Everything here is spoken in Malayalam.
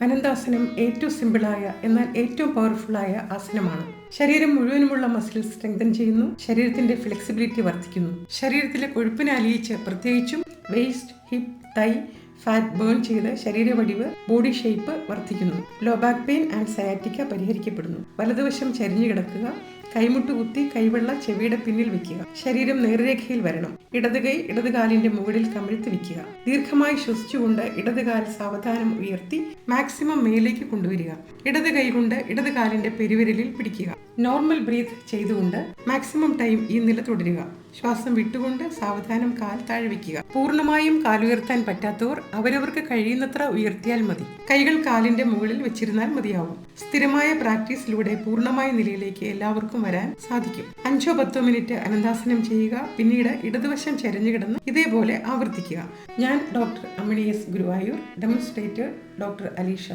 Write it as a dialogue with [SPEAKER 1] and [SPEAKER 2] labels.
[SPEAKER 1] അനന്താസനം ഏറ്റവും സിമ്പിളായ എന്നാൽ ഏറ്റവും പവർഫുള്ളായ ആസനമാണ്. ശരീരം മുഴുവനുമുള്ള മസിൽ സ്ട്രെങ്തൻ ചെയ്യുന്നു ശരീരത്തിന്റെ ഫ്ലെക്സിബിലിറ്റി വർദ്ധിക്കുന്നു. ശരീരത്തിലെ കൊഴുപ്പിനെ അലിയിച്ച് പ്രത്യേകിച്ചും waist hip thigh fat burn ചെയ്ത് ശരീരവടിവ് ബോഡി ഷേപ്പ് വർദ്ധിക്കുന്നു. Low back pain and sciatica പരിഹരിക്കപ്പെടുന്നു. വലതുവശം ചരിഞ്ഞു കിടക്കുക കൈമുട്ട് കുത്തി കൈവെള്ള ചെവിയുടെ പിന്നിൽ വെക്കുക. ശരീരം നേർരേഖയിൽ വരണം. ഇടത് കൈ ഇടത് കാലിന്റെ മുകളിൽ കമിഴ്ത്തി വെക്കുക. ദീർഘമായി ശ്വസിച്ചുകൊണ്ട് ഇടത് കാൽ സാവധാനം ഉയർത്തി മാക്സിമം മേലേക്ക് കൊണ്ടുവരിക. ഇടത് കൈ കൊണ്ട് ഇടത് കാലിന്റെ പെരുവിരലിൽ പിടിക്കുക. നോർമൽ ബ്രീത്ത് ചെയ്തുകൊണ്ട് മാക്സിമം ടൈം ഈ നില തുടരുക. ശ്വാസം വിട്ടുകൊണ്ട് സാവധാനം കാൽ താഴെ വയ്ക്കുക പൂർണമായും കാലുയർത്താൻ പറ്റാത്തവർ അവരവർക്ക് കഴിയുന്നത്ര ഉയർത്തിയാൽ മതി. കൈകൾ കാലിന്റെ മുകളിൽ വെച്ചിരുന്നാൽ മതിയാവും. സ്ഥിരമായ പ്രാക്ടീസിലൂടെ പൂർണമായ നിലയിലേക്ക് എല്ലാവർക്കും വരാൻ സാധിക്കും. അഞ്ചോ പത്തോ മിനിറ്റ് അനന്താസനം ചെയ്യുക പിന്നീട് ഇടതുവശം ചരിഞ്ഞു കിടന്ന് ഇതേപോലെ ആവർത്തിക്കുക. ഞാൻ doctor Ammini S Guruvayur demonstrator doctor Alisha